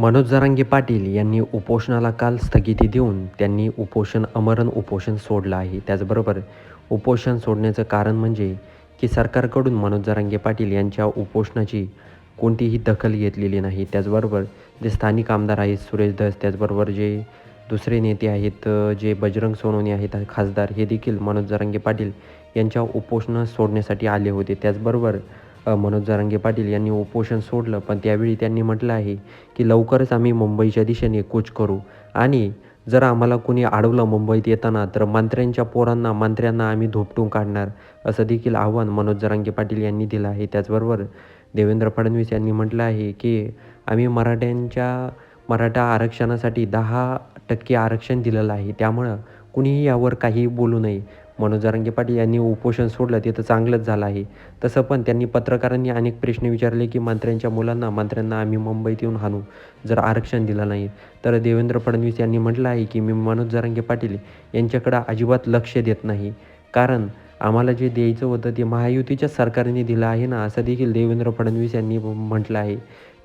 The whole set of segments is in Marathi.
मनोज जरांगे पाटील यांनी उपोषणाला काल स्थगिती देऊन त्यांनी उपोषण अमरण उपोषण सोडलं आहे. त्याचबरोबर उपोषण सोडण्याचं कारण म्हणजे की सरकारकडून मनोज जरांगे पाटील यांच्या उपोषणाची कोणतीही दखल घेतलेली नाही. त्याचबरोबर जे स्थानिक आमदार आहेत सुरेश धस त्याचबरोबर जे दुसरे नेते आहेत जे बजरंग सोनवणे आहेत खासदार हे देखील मनोज जरांगे पाटील यांच्या उपोषण सोडण्यासाठी आले होते. त्याचबरोबर मनोज जारांगे पाटील यांनी उपोषण सोडलं पण त्यावेळी त्यांनी म्हटलं आहे की लवकरच आम्ही मुंबईच्या दिशेने कूच करू. आणि जर आम्हाला कोणी अडवलं मुंबईत येताना तर मंत्र्यांच्या पोरांना मंत्र्यांना आम्ही धोपटून काढणार असं देखील आव्हान मनोज जरांगे पाटील यांनी दिलं आहे. त्याचबरोबर देवेंद्र फडणवीस यांनी म्हटलं आहे की आम्ही मराठ्यांच्या मराठा आरक्षणासाठी दहा टक्के आरक्षण दिलेलं आहे. त्यामुळं कुणीही यावर काही बोलू नये. मनोज जरांगे पाटील यांनी उपोषण सोडलं ते तर चांगलंच झालं आहे. तसं पण त्यांनी पत्रकारांनी अनेक प्रश्न विचारले की मंत्र्यांच्या मुलांना मंत्र्यांना आम्ही मुंबईत येऊन हाणू जर आरक्षण दिलं नाही. तर देवेंद्र फडणवीस यांनी म्हटलं आहे की मी मनोज जरांगे पाटील यांच्याकडं अजिबात लक्ष देत नाही. कारण आम्हाला जे द्यायचं होतं ते महायुतीच्या सरकारने दिलं आहे ना असं देखील देवेंद्र फडणवीस यांनी म्हटलं आहे.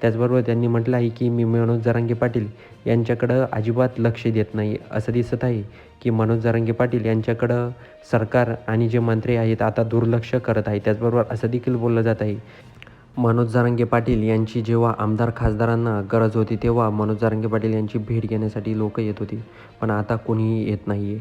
त्याचबरोबर त्यांनी म्हटलं आहे की मी मनोज जरांगे पाटील यांच्याकडं अजिबात लक्ष देत नाही. असं दिसत आहे की मनोज जरांगे पाटील यांच्याकडं सरकार आणि जे मंत्री आहेत आता दुर्लक्ष करत आहे. त्याचबरोबर असं देखील बोललं जात आहे. मनोज जरांगे पाटील यांची जेव्हा आमदार खासदारांना गरज होती तेव्हा मनोज जरांगे पाटील यांची भेट घेण्यासाठी लोक येत होती. पण आता कोणीही येत नाही आहे